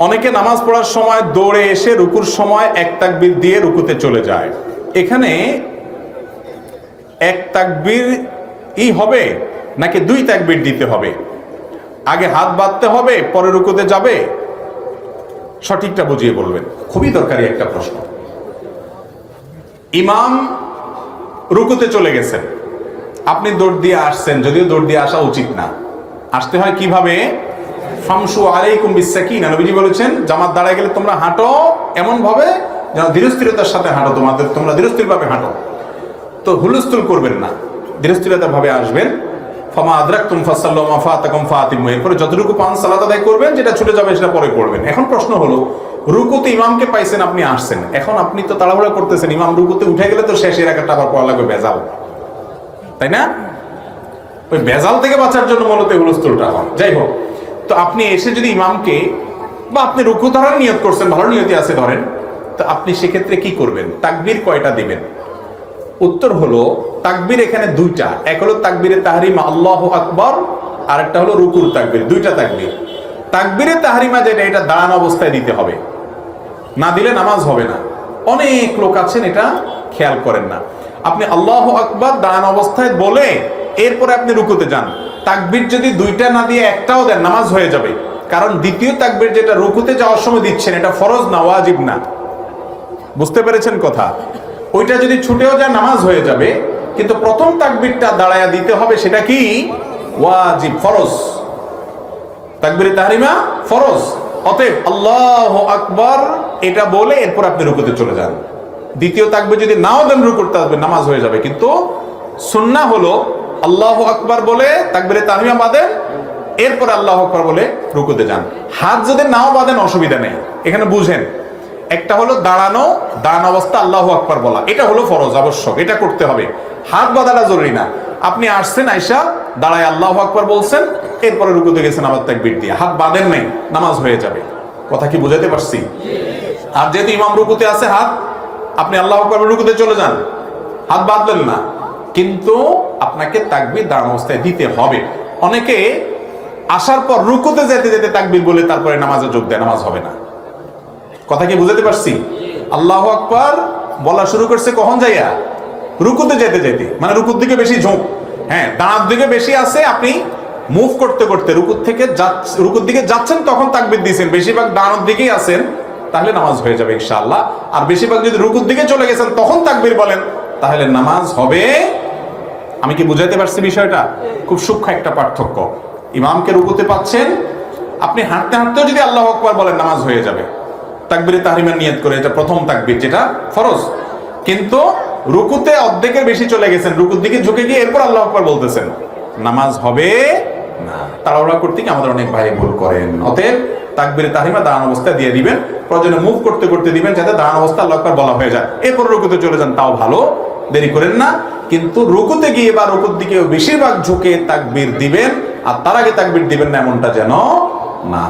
অনেকে নামাজ পড়ার সময় দৌড়ে এসে রুকুর সময় এক তাকবির দিয়ে রুকুতে চলে যায়। এখানে এক তাকবির ই হবে নাকি দুই তাকবির দিতে হবে? আগে হাত বাঁধতে হবে, পরে রুকুতে যাবে? সঠিকটা বুঝিয়ে বলবেন। খুবই দরকারি একটা প্রশ্ন। ইমাম রুকুতে চলে গেছেন। আপনি দৌড় দিয়ে আসছেন, যদিও দৌড় দিয়ে আসা উচিত না। আসতে হয় কীভাবে? ফামসু আলাইকুম বিসাকিনা নবীজি বলেছেন, জামাত দাঁড়ায় গেলে তোমরা হাঁটো এমন ভাবে যেন ধীরস্থিরতার সাথে হাঁটো তোমাদের, তোমরা ধীরস্থির ভাবে হাঁটো। তো হুলস্থুল করবেন না ধীরস্থিরতা ভাবে আসবেন। ফামা আদরাক তুম ফাসাল্লাম ফাতাকুম ফাতিম। এরপরে যতটুকু পান সালাত আদায় করবেন, যেটা ছুটে যাবে সেটা পরে করবেন এখন প্রশ্ন হলো, রুকুতে ইমামকে পাইছেন আপনি আসছেন। এখন আপনি তো তাড়াহুড়া করতেছেন, ইমাম রুকুতে উঠে গেলে তো শেষের একটা আবার পড়া লাগবে ভেজাল তাই না? ওই ভেজাল থেকে বাঁচার জন্য মূলত হুলস্থুলটা হয়। যাই হোক তো আপনি এসে যদি ইমামকে বা আপনি রুকু ধরার নিয়ত করছেন, ভালো নিয়তি আছে ধরেন, তো আপনি সেক্ষেত্রে কি করবেন? তাকবীর কয়টা দিবেন? উত্তর হলো, তাকবীর এখানে দুইটা। এক হলো তাকবীরে তাহরিমা, আল্লাহ আকবর আর একটা হলো রুকুর তাকবীর, দুইটা তাকবীর। তাকবীরে তাহরিমা যেটা, এটা দাঁড়ানো অবস্থায় দিতে হবে। না দিলে নামাজ হবে না। অনেক লোক আছেন, এটা খেয়াল করেন না। আপনি আল্লাহ আকবর দাঁড়ানো অবস্থায় বলে, এরপরে আপনি রুকুতে যান। তাকবীর যদি দুইটা না দিয়ে একটাও দেন, নামাজ হয়ে যাবে। কারণ দ্বিতীয় তাকবীর যেটা রুকুতে যাওয়ার সময় দিচ্ছেন, এটা ফরজ না, ওয়াজিব না। বুঝতে পেরেছেন কথা? ওইটা যদি ছুটেও যায়, নামাজ হয়ে যাবে। কিন্তু প্রথম তাকবীরটা দাঁড়ায়া দিতে হবে, সেটা কি? ওয়াজিব, ফরজ। তাকবীরে তাহরিমা, ফরজ। অতএব আল্লাহ আকবর, এটা বলে এরপর আপনি রুকুতে চলে যান। দ্বিতীয় তাকবীর যদি নাও দেন রুকুর তাকবীর নামাজ হয়ে যাবে। কিন্তু সুন্নাহ হলো আল্লাহ আকবর বলে, তাকবীরে তাহরিমা বাঁধেন, এরপর আল্লাহ আকবর বলে রুকুতে যান। হাত যদি নাও বাঁধেন, অসুবিধা নেই। এখানে বুঝেন, একটা হলো দাঁড়ানো দাঁড়ানো অবস্থা আল্লাহ আকবর বলা। এটা হলো ফরজ, আবশ্যক, এটা করতে হবে। হাত বাঁধাটা জরুরি না। আপনি আসছেন, আইসা দাঁড়ায় আল্লাহ আকবর বলছেন, এরপরে রুকুতে গেছেন আবার তাকবীর দিয়ে। হাত বাঁধেন নাই, নামাজ হয়ে যাবে। কথা কি বুঝাতে পারছি? আর যেহেতু ইমাম রুকুতে আছে হাত, আপনি আল্লাহ আকবর রুকুতে চলে যান। হাত বাঁধলেন না। কিন্তু আপনাকে তাকবীর দাঁড়ানো অবস্থায় দিতে হবে। অনেকে আসার পর রুকুতে যেতে যেতে তাকবির বলে তারপরে নামাজে যোগ দেয়, নামাজ হবে না। কথা কি বুঝাতে পারছি? আল্লাহ আকবর বলা শুরু করছে কখন যাইয়া? রুকুতে যেতে যেতে মানে রুকুর দিকে বেশি ঝোঁক। হ্যাঁ দাঁড়ার দিকে বেশি আছে, আপনি মুভ করতে করতে রুকুর থেকে রুকুর দিকে যাচ্ছেন, তখন তাকবির দিয়েছেন। বেশিরভাগ দাঁড়ানোর দিকেই আছেন, তাহলে নামাজ হয়ে যাবে ইনশাআল্লাহ। আর বেশিরভাগ যদি রুকুর দিকে চলে গেছেন, তখন তাকবির বলেন, তাহলে নামাজ হবে আমি কি বুঝাইতে পারছি বিষয়টা? খুব সূক্ষ্ম একটা পার্থক্য। ইমামকে রুকুতে পাচ্ছেন, আপনি হাঁটতে হাঁটতেও যদি আল্লাহ আকবার বলেন নামাজ হয়ে যাবে। তাকবিরে তাহরিমের নিয়ত করে, এটা প্রথম তাকবির, যেটা ফরজ। কিন্তু রুকুতে অর্ধেকের বেশি চলে গেছেন, রুকুর দিকে ঝুঁকে গিয়ে এরপর আল্লাহ আকবার বলতেছেন, নামাজ হবে না। তাড়াহুড়া করতে গিয়ে আমাদের অনেক ভাই ভুল করেন? অতএব তাকবিরে তাহরিমা দাঁড়ান অবস্থায় দিয়ে দিবেন, প্রয়োজনে মুভ করতে করতে দিবেন, যাতে দাঁড়ান অবস্থা আল্লাহ আকবার বলা হয়ে যায়। এরপর রুকুতে চলে যান, তাও ভালো। দেরি করেন না, কিন্তু রুকুতে গিয়ে বা রুকুর দিকে বেশিরভাগ ঝুঁকে তাকবির দিবেন, আর তার আগে তাকবির দিবেন না এমনটা যেন না।